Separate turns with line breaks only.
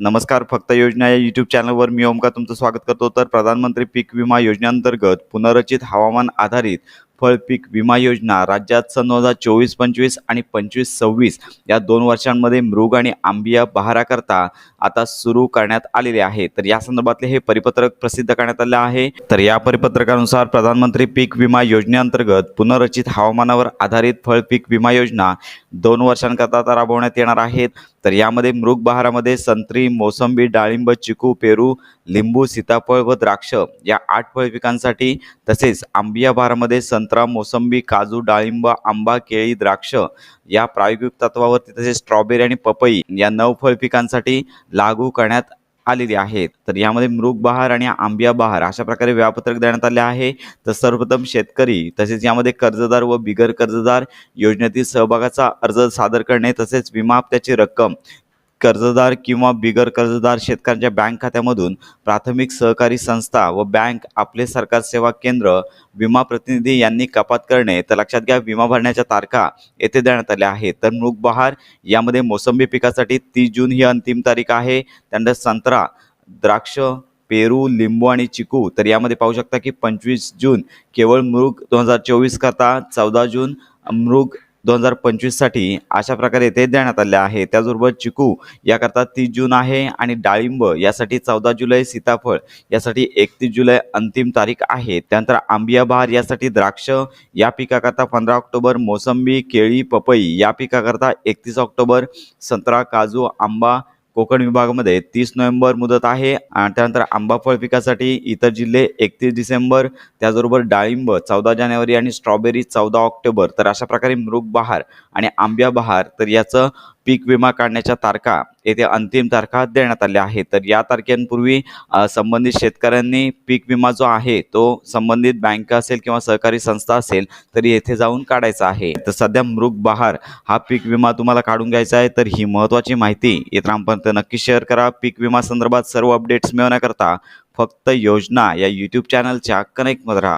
नमस्कार फक्त योजना या यूट्यूब चॅनलवर मी ओमकार तुमचं स्वागत करतो. तर प्रधानमंत्री पीक विमा योजनेअंतर्गत पुनर्रचित हवामान आधारित फळ पीक विमा योजना राज्यात सन दोन हजार चोवीस पंचवीस आणि पंचवीस सव्वीस या दोन वर्षांमध्ये मृग आणि आंबिया बहाराकरता आता सुरू करण्यात आलेले आहे. तर या संदर्भातले हे परिपत्रक प्रसिद्ध करण्यात आले आहे. तर या परिपत्रकानुसार प्रधानमंत्री पीक विमा योजनेअंतर्गत पुनर्रचित हवामानावर आधारित फळ पीक विमा योजना दोन वर्षांकरता राबवण्यात येणार आहेत. तर यामध्ये मृग बहारामध्ये संत्री मोसंबी डाळिंब चिकू पेरू लिंबू सीताफळ व द्राक्ष या आठ फळ पिकांसाठी तसेच आंबिया बहारामध्ये संत्रा मोसंबी काजू डाळिंब आंबा केळी द्राक्ष या प्रायोगिक तत्वावरती तसेच स्ट्रॉबेरी आणि पपई या नऊ फळ पिकांसाठी लागू करण्यात आलेली आहेत. तर यामध्ये मृग बहार आणि आंबिया बहार अशा प्रकारे वेळापत्रक देण्यात आले आहे. तर सर्वप्रथम शेतकरी तसेच यामध्ये कर्जदार व बिगर कर्जदार योजनेतील सहभागाचा अर्ज सादर करणे तसेच विमा हप्त्याची रक्कम कर्जदार किंवा बिगर कर्जदार शेतकऱ्यांच्या बँक खात्यामधून प्राथमिक सहकारी संस्था व बँक आपले सरकार सेवा केंद्र विमा प्रतिनिधी यांनी कपात करणे तर लक्षात घ्या विमा भरण्याच्या तारखा येथे देण्यात आल्या आहेत. तर मृग बहार यामध्ये मोसंबी पिकासाठी तीस जून ही अंतिम तारीख आहे. त्यानंतर संत्रा द्राक्ष पेरू लिंबू आणि चिकू तर यामध्ये पाहू शकता की पंचवीस जून केवळ मृग दोन हजार चोवीस करता चौदा जून मृग दोन हजार पंचवीससाठी अशा प्रकारे येथे देण्यात आले आहे. त्याचबरोबर चिकू याकरता तीस जून आहे आणि डाळिंब यासाठी चौदा जुलै सीताफळ यासाठी एकतीस जुलै अंतिम तारीख आहे. त्यानंतर आंबिया बहार यासाठी द्राक्ष या पिकाकरता पंधरा ऑक्टोबर मोसंबी केळी पपई या पिकाकरता एकतीस ऑक्टोबर संत्रा काजू आंबा कोकण विभागामध्ये तीस नोव्हेंबर मुदत आहे आणि त्यानंतर आंबा फळ पिकासाठी इतर जिल्हे एकतीस डिसेंबर त्याचबरोबर डाळिंब चौदा जानेवारी आणि स्ट्रॉबेरी चौदा ऑक्टोबर. तर अशा प्रकारे मृग बहार आणि आंब्या बहार तर याचं पीक विमा काढण्याच्या तारखा येथे अंतिम तारखा देण्यात आल्या आहेत. तर या तारखेपूर्वी संबंधित शेतकऱ्यांनी पीक विमा जो आहे तो संबंधित बँक असेल किंवा सहकारी संस्था असेल तरी येथे जाऊन काढायचा आहे. तर सध्या मृग बहार हा पीक विमा तुम्हाला काढून घ्यायचा आहे. तर ही महत्त्वाची माहिती इतरांपर्यंत नक्की शेअर करा. पीक विमा संदर्भात सर्व अपडेट्स मिळवण्याकरता फक्त योजना या यूट्यूब चॅनलच्या कनेक्टमध्ये राहा.